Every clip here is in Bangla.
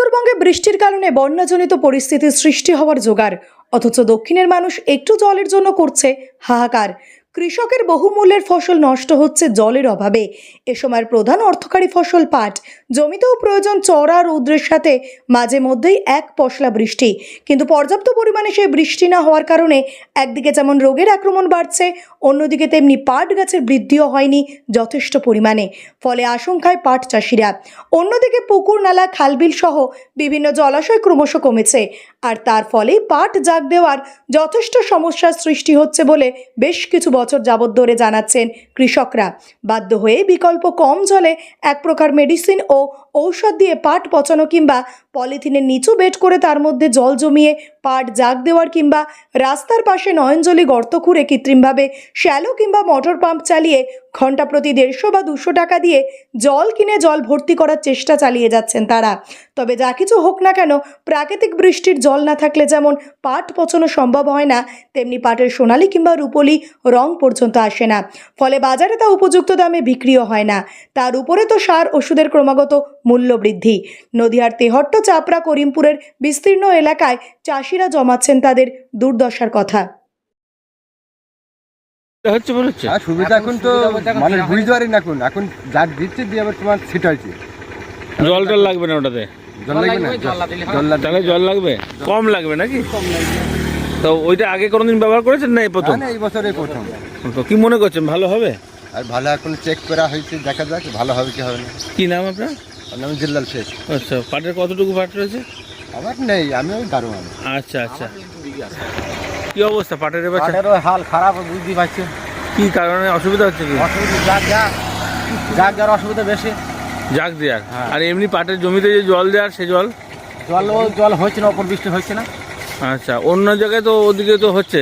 উত্তরবঙ্গে বৃষ্টির কারণে বন্যাজনিত পরিস্থিতির সৃষ্টি হওয়ার জোগাড়। অথচ দক্ষিণের মানুষ একটু জলের জন্য করছে হাহাকার। কৃষকের বহুমূল্যের ফসল নষ্ট হচ্ছে জলের অভাবে। এ সময়ের প্রধান অর্থকারী ফসল পাট, জমিতেও প্রয়োজন চড়া রৌদ্রের সাথে, মাঝে মধ্যেই এক পশলা বৃষ্টি। কিন্তু পর্যাপ্ত পরিমাণে সেই বৃষ্টি না হওয়ার কারণে একদিকে যেমন রোগের আক্রমণ বাড়ছে, অন্যদিকে তেমনি পাট গাছের বৃদ্ধিও হয়নি যথেষ্ট পরিমাণে। ফলে আশঙ্কায় পাট চাষিরা। অন্যদিকে পুকুর, নালা, খালবিল সহ বিভিন্ন জলাশয় ক্রমশ কমেছে। আর তার ফলে পাট জাগ দেওয়ার যথেষ্ট সমস্যার সৃষ্টি হচ্ছে বলে বেশ কিছু বছর যাবৎ ধরে জানাচ্ছেন কৃষকরা। বাধ্য হয়ে বিকল্প কম জলে এক প্রকার মেডিসিন ও ঔষধ দিয়ে পাট পচানো কিংবা পলিথিনের নিচু বেড করে তার মধ্যে জল জমিয়ে পাট জাগ দেওয়ার কিংবা রাস্তার পাশে নয়নজলি গর্ত খুঁড়ে কৃত্রিমভাবে শ্যালো কিংবা মোটর পাম্প চালিয়ে ঘণ্টা প্রতি দেড়শো বা দুশো টাকা দিয়ে জল কিনে জল ভর্তি করার চেষ্টা চালিয়ে যাচ্ছেন তারা। তবে যা কিছু হোক না কেন, প্রাকৃতিক বৃষ্টির জল না থাকলে যেমন পাট পচানো সম্ভব হয় না, তেমনি পাটের সোনালি কিংবা রূপলি রং পর্যন্ত আসে না। ফলে বাজারে তা উপযুক্ত দামে বিক্রিও হয় না। তার উপরে তো সার ওষুধের ক্রমাগত মূল্য বৃদ্ধি। নদীয়ার তেহট্ট চাপড়া করিমপুরের বিস্তীর্ণ এলাকায় চাষিরা জমাচ্ছেন তাদের দুর্দশার কথা। হচ্ছে মনে হচ্ছে? আর সুবিধা এখন তো মানে বুঝতে পারি না এখন। এখন যা দিচ্ছে দিয়ে আবার তোমার জল টল লাগবে না ওটাতে? জল লাগবে না? জল লাগবে তাহলে জল লাগবে? কম লাগবে নাকি? তো ওইটা আগে কোনোদিন ব্যবহার করেছেন না এই প্রথম? না, এই বছরে প্রথম। তো কি মনে করছেন ভালো হবে? আর ভালো এখন চেক করা হয়েছে দেখা যাক ভালো হবে কি হবে না। কি নাম আপনার? নাম জিল্লাল শেষ আচ্ছা পাটের কতটুকু পাট রয়েছে? আমার নেই আমি ওই দারোয়ান আচ্ছা আচ্ছা। কি অবস্থা পাটের এবার চা- হাল খারাপ বুঝতে পারছি কি কারণে? অসুবিধা হচ্ছে কি? অসুবিধা যাক যাক। যার অসুবিধা বেশি। যাক দেওয়ার হ্যাঁ। আর এমনি পাটের জমিতে যে জল দেওয়ার সে জল? জল জল হচ্ছে না অপর বৃষ্টি হচ্ছে না। আচ্ছা অন্য জায়গায় তো ওদিকে তো হচ্ছে।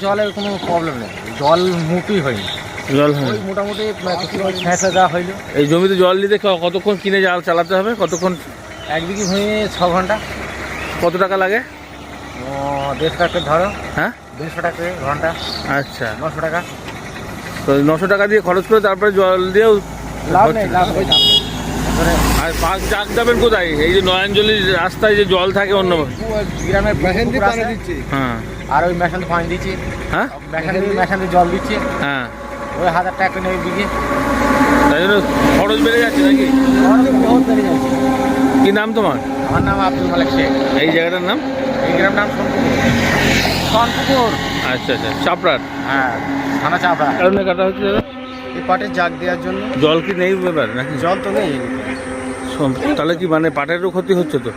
জলের কোনো প্রবলেম নেই। জল মুটুই হয়নি। জল হয়। মোটামুটি ফেঁসে দেওয়া হইল? এই জমিতে জল দিতে কতক্ষণ কিনে জাল চালাতে হবে? কতক্ষণ এক বিঘি ভূমি ছ ঘণ্টা। কত টাকা লাগে? ও দেড়শো টাকা ধরো। হ্যাঁ? দেড়শো টাকা ঘণ্টা। আচ্ছা। নশো টাকা। তো নশো টাকা দিয়ে খরচ করে তারপরে জল দিয়েও লাভ। নেই লাভ নেই আর পাঁচ জাগ যাবেন কোথায়? এই যে নয়নজলির রাস্তায় যে জল থাকে অন্য গ্রামের হ্যাঁ। আর ওই মেশান পানি দিচ্ছি। হ্যাঁ? মেশান জল দিচ্ছি। হ্যাঁ। ওই হাজার টাকা নেই বিঘে তাই জন্য খরচ বেড়ে যাচ্ছে নাকি? কি নাম তোমার? আমার নাম আব্দুল মালিক শেখ। এই জায়গাটার নাম? এই গ্রাম নাম সোনপুকুর। আচ্ছা আচ্ছা চাপড়ার। হ্যাঁ থানা চাপড়া। কারণে কাটা হচ্ছে? এই পাটের জাগ দেওয়ার জন্য। জল কি নেই ব্যাপার নাকি? জল তো নেই। তাহলে কি মানে পাটেরও ক্ষতি হচ্ছে তো?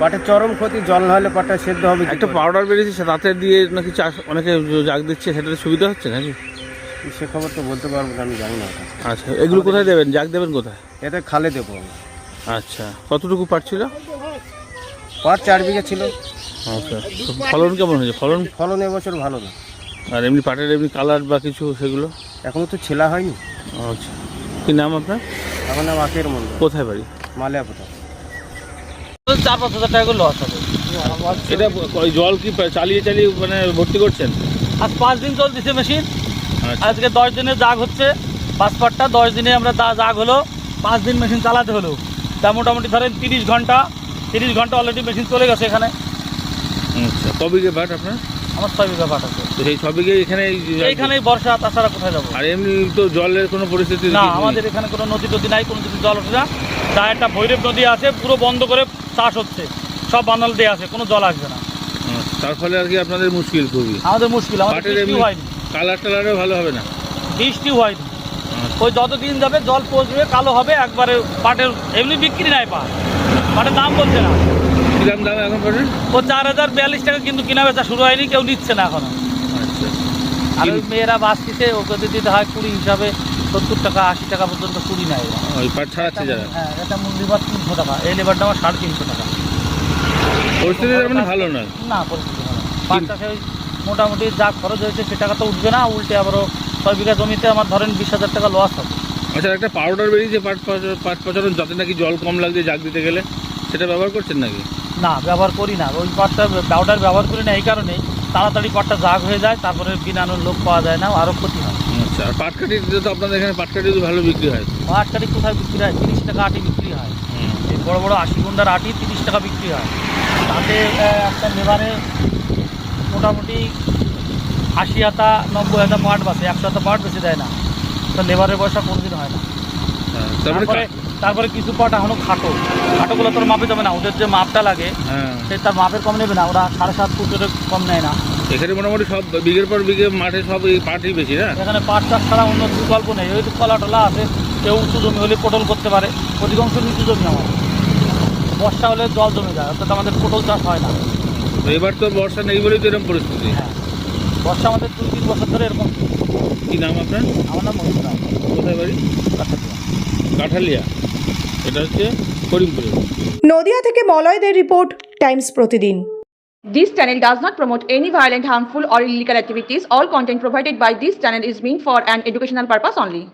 পাটের চরম ক্ষতি জল না হলে পাটটা সেদ্ধ হবে একটা পাউডার বেরিয়েছে তাতে দিয়ে নাকি চাষ অনেকে জাগ দিচ্ছে সেটাতে সুবিধা হচ্ছে নাকি? সে খবর তো বলতে পারব না আমি জানি না ওটা। আচ্ছা এগুলো কোথায় দেবেন? জাগ দেবেন কোথায়? এতে খালে দেবো আমি। আচ্ছা কতটুকু পাচ্ছিল পাট চার বিঘা ছিল। আচ্ছা ফলন কেমন হয়েছে? ফলন? ফলন এবছর ভালো না। আর এমনি পাটের এমনি কালার বা কিছু সেগুলো? এখনও তো ছেলা হয়নি। আচ্ছা কি নাম আপনার? আমার নাম আকের মন্ডল কোথায় বাড়ি? মালিয়া পোতা চার পাঁচ হাজার টাকা লস হবে। এটা ওই জল কি চালিয়ে চালিয়ে মানে ভর্তি করছেন? আজ পাঁচ দিন চলতেছে মেশিন আজকে দশ দিনে জাগ হচ্ছে পাঁচ পাটটা দশ দিনে আমরা জাগ হলো পাঁচ দিন মেশিন চালাতে হলো। তা মোটামুটি ধরেন তিরিশ ঘণ্টা তিরিশ ঘণ্টা অলরেডি মেশিন চলে গেছে এখানে। আচ্ছা আপনার? আমার ছয় বিঘা পাট আছে। তো সেই এখানে এই এইখানেই বর্ষা তাছাড়া কোথায় যাব? আর এমনি তো জলের কোনো পরিস্থিতি না আমাদের এখানে কোনো নদী টদী নাই কোনো কিছু জল ওঠে না। যা একটা ভৈরব নদী আছে পুরো বন্ধ করে চাষ হচ্ছে। সব বানাল দিয়ে আছে কোনো জল আসবে না। আচ্ছা, তার ফলে আর কি আপনাদের মুশকিল খুবই। আমাদের মুশকিল আমাদের এমনি হয়নি। কালার টালারও ভালো হবে না। বৃষ্টিও হয়নি। আচ্ছা, ওই যতদিন যাবে জল পচবে কালো হবে একবারে পাটের এমনি বিক্রি নাই পাট। পাটের দাম বলছে না। কিরাম দাম এখন পাটের? ও চার হাজার বিয়াল্লিশ টাকা কিন্তু কেনা বেচা শুরু হয়নি কেউ নিচ্ছে না এখনও। আচ্ছা। আর ওই মেয়েরা বাঁচতেছে ওকে দিতে হয় কুড়ি হিসাবে সত্তর টাকা আশি টাকা পর্যন্ত কুড়ি নেয়। ওই পাট ছাড়াচ্ছে যারা। হ্যাঁ এটা লেবার তিনশো টাকা এই লেবারটা আমার সাড়ে তিনশো টাকা। পরিস্থিতি তার মানে ভালো নয়। না পরিস্থিতি ভালো না। পাট চাষে ওই মোটামুটি যা খরচ হয়েছে সে টাকা তো উঠবে না উল্টে আবারও ছয় বিঘা জমিতে আমার ধরেন বিশ হাজার টাকা লস হবে। আচ্ছা একটা পাউডার বেরিয়েছে পাট পচা- পাট পচানোর যাতে নাকি জল কম লাগছে জাগ দিতে গেলে সেটা ব্যবহার করছেন নাকি? না ব্যবহার করি না। ওই পাটটা পাউডার ব্যবহার করি না এই কারণেই। তাড়াতাড়ি পাটটা জাগ হয়ে যায় তারপরে বিনানোর লোক পাওয়া যায় না আরও ক্ষতি হয়। আচ্ছা আর পাটকাঠি তো আপনাদের এখানে পাটকাঠি ভালো বিক্রি হয়। পাট কাটি কোথায় বিক্রি হয়? তিরিশ টাকা আটি বিক্রি হয়। বড় বড় আশি গুন্ডার আটি তিরিশ টাকা বিক্রি হয়। তাতে একটা লেবারে মোটামুটি আশি হাতা নব্বই হাতা পাট বাসে একশো হাতা পাট বেশি দেয় না। তো লেবারের পয়সা কোনোদিন হয় না। হ্যাঁ, তারপরে তারপরে কিছু পাট এখনও খাটো। খাটোগুলো তোর মাপে যাবে না ওদের যে মাপটা লাগে হ্যাঁ। সে তার মাপের কম নেবে না ওরা সাড়ে সাত ফুটের কম নেয় না। এখানে মোটামুটি সব বিঘের পর বিঘে মাঠে সব এই পাটই বেশি না এখানে পাট চাষ ছাড়া অন্য বিকল্প নেই ওই তো কলা টলা আছে কেউ উঁচু জমি হলে পটল করতে পারে অধিকাংশ নিচু জমি আমার। বর্ষা হলে জল জমে যায় অর্থাৎ আমাদের পটল চাষ হয় না। তো এবার তো বর্ষা নেই বলেই তো এরকম পরিস্থিতি। হ্যাঁ বর্ষা আমাদের দুই তিন বছর ধরে এরকম। কি নাম আপনার? আমার নাম মহিলা কোথায় বাড়ি? কাঠালিয়া। কাঠালিয়া। এটা হচ্ছে করিমপুরে। নদিয়া থেকে মলয়দের রিপোর্ট টাইমস প্রতিদিন। This channel does not promote any violent, harmful, or illegal activities. All content provided by this channel is meant for an educational purpose only.